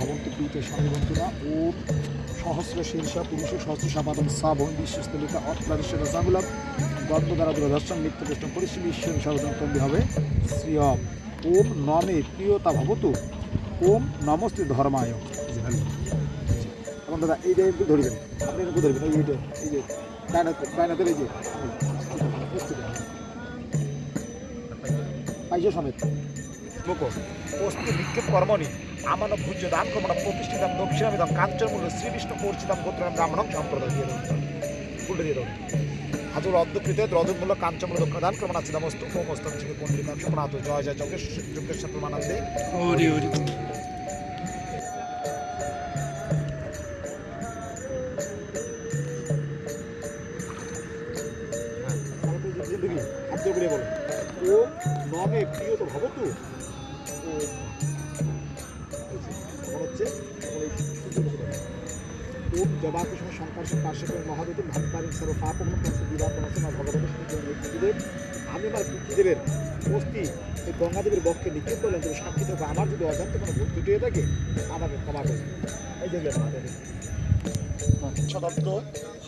ভবন্তু প্রীতে সর্ববন্তুরা ওম সহস্র শীর্ষ পুরুষ সহস্র সাপাদন সাবন বিশ্বস্তলিকা অপ্লাদেশ রসাগুলাম গর্ভ দ্বারা দূরদর্শন নিত্য কৃষ্ণ পরিশ্রী ঈশ্বর সর্বজন হবে শ্রিয়ম। ওম নমে প্রিয়তা ভবতু ওম নমস্তে ধর্মায়। এখন দাদা, এই যে ধরবেন, আপনি একটু ধরবেন, এই যে এই যে ডায়না ডায়নাদের এই যে, পাইছে সমেত। মুখ অস্তি বিক্ষেপ কর্মণি আমানো ভুজ্য দান কর্মণ প্রতিষ্ঠিতাম দক্ষিণামিদাম কাঞ্চনমূল্য শ্রীবিষ্ণু পরিচিতাম গোত্রাম ব্রাহ্মণ সম্প্রদায় দিয়ে দেবেন উল্টে দিয়ে দেবেন হাজুর অধ্যকৃত দ্রদমূল্য কাঞ্চমূল্য কর্মণ আচিদামস্তু মোমস্তম ছিল সুপ্রাত জয় জয় যজ্ঞেশ যজ্ঞেশ্বর প্রমানন্দে হরি হরি। ও নমে প্রিয় তো ভবতু। ও তখন হচ্ছে। ওম জবাকুসুম সংকর্ষ পার্শ্ব মহাদেব ভাবতারিং সর্ব কষ্ট বিবাহ প্রণাসন ভগবত পিতৃদেব আমি আমার পিতৃদেবের অস্থি এই গঙ্গাদেবের বক্ষে নিক্ষেপ করলেন তুমি সাক্ষী থাকবে আমার যদি অজান্ত কোনো ভুল হয়ে থাকে আমাকে ক্ষমা করবে এই দেখলেন আমাদের শতাব্দ,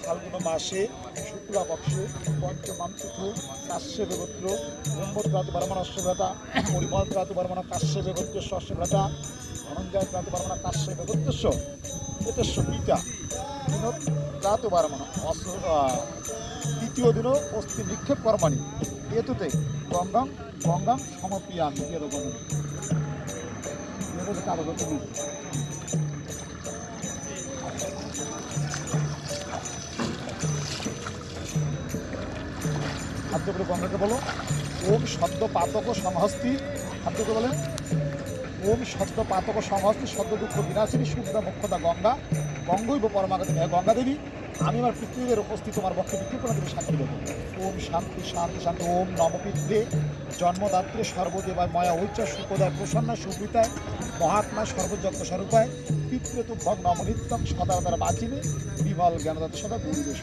ফাল্গুন মাসে শুক্লা পক্ষে পঞ্চমাম তিথু কাশ্যপে গোত্র ব্রহ্মত্রাত বর্মণ অশ্বভ্রতা পরিমল ত্রাত বর্মণ কাশ্যপে গোত্রস্য অশ্বভ্রতা ধনঞ্জয় ত্রাত বর্মণ কাশ্যপে গোত্রস্য এতস্য পিতা। দিন ত্রাত বর্মণ অশ্ব তৃতীয় দিন অস্থি নিক্ষেপ কর্মাণি। এতুতে গঙ্গাম গঙ্গাম সমপ্রিয়ামি এরকম। এরকম কাগজ খাদ্য করে গঙ্গাকে বলো। ওম সদ্য পাতক সংহস্তি খাদ্য করে বলেন। ওম সদ্য পাতক সংহস্তি সদ্য দুঃখ বিনাশিনী, শুদ্ধা মুখ্যদা গঙ্গা। গঙ্গৈব পরমাগতি গঙ্গা দেবী। আমি আমার পৃথিবীদের উপস্থিত, তোমার বক্ষে বিক্ষেপনা দেবী, সাক্ষী দেবো। ওম শান্তি শান্তি শান্তি। ওম নবপিত্রে জন্মদাত্রী সর্বদেবায় ময়া ঐচ্চ সুখদায় প্রসন্ন সুকৃতায় মহাত্মা সর্বযজ্ঞ স্বরূপায় ভগ নবনিত্যম সদা দ্বারা বাঁচিনে, বিমল জ্ঞানদাত সদা গুরুদেশ